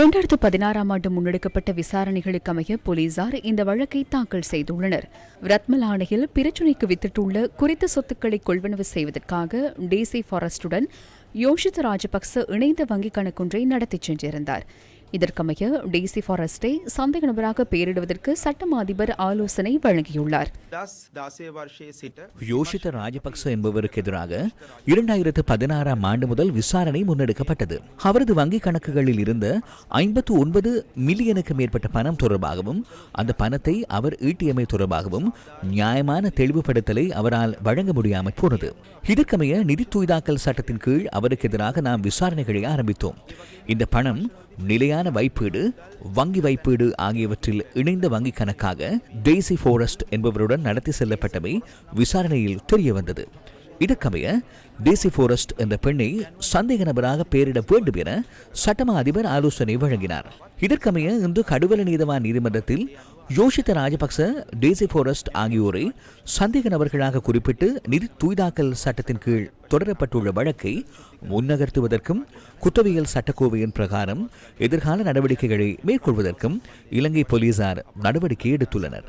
இரண்டாயிரத்து பதினாறாம் ஆண்டு முன்னெடுக்கப்பட்ட விசாரணைகளுக்கு அமைய போலீசார் இந்த வழக்கை தாக்கல் செய்துள்ளனர். ரத்மல் ஆணையில் பிரச்சினைக்கு வித்திட்டுள்ள குறித்த சொத்துக்களை கொள்வனவு செய்வதற்காக டிசி ஃபாரஸ்டுடன் யோஷித் ராஜபக்ச இணைந்த வங்கிக் கணக்கொன்றை நடத்தி சென்றிருந்தார். இதற்கமைய டேசி ஃபாரஸ்டை சந்தேக நபராக பெயரிடுவதற்கு சட்டம் அதிபர் ஆலோசனை வழங்கியுள்ளார். யோஷித ராஜபக்ச என்பவருக்கு எதிராக இரண்டாயிரத்து பதினாறாம் ஆண்டு முதல் விசாரணை முன்னெடுக்கப்பட்டது. அவரது வங்கிக் கணக்குகளில் இருந்த ஐம்பத்து ஒன்பது மில்லியனுக்கு மேற்பட்ட பணம் தொடர்பாகவும் அந்த பணத்தை அவர் ஈட்டியமை தொடர்பாகவும் நியாயமான தெளிவுபடுத்தலை அவரால் வழங்க முடியாமல் போனது. இதற்கமைய நிதி தூய்தாக்கல் சட்டத்தின் கீழ் அவருக்கு எதிராக நாம் விசாரணைகளை ஆரம்பித்தோம். இந்த பணம் நிலையான வைப்பீடு வங்கி வைப்பீடு ஆகியவற்றில் இணைந்த வங்கி கணக்காக டெய்சி ஃபாரஸ்ட் என்பவருடன் நடத்தி செல்லப்பட்டவை விசாரணையில் தெரியவந்தது. இதற்கமைய டிசி போரஸ்ட் என்ற பெண்ணை சந்தேக நபராக பெயரிட வேண்டும் என சட்டமா அதிபர் ஆலோசனை வழங்கினார். இதற்கமைய இன்று கடுவல நீதவான் நீதிமன்றத்தில் யோஷித்த ராஜபக்ச டேசி போரஸ்ட் ஆகியோரை சந்தேக நபர்களாக குறிப்பிட்டு நிதி தூய்தாக்கல் சட்டத்தின் கீழ் தொடரப்பட்டுள்ள வழக்கை முன்னகர்த்துவதற்கும் குற்றவியல் சட்டக்கோவையின் பிரகாரம் எதிர்கால நடவடிக்கைகளை மேற்கொள்வதற்கும் இலங்கை போலீசார் நடவடிக்கை எடுத்துள்ளனர்.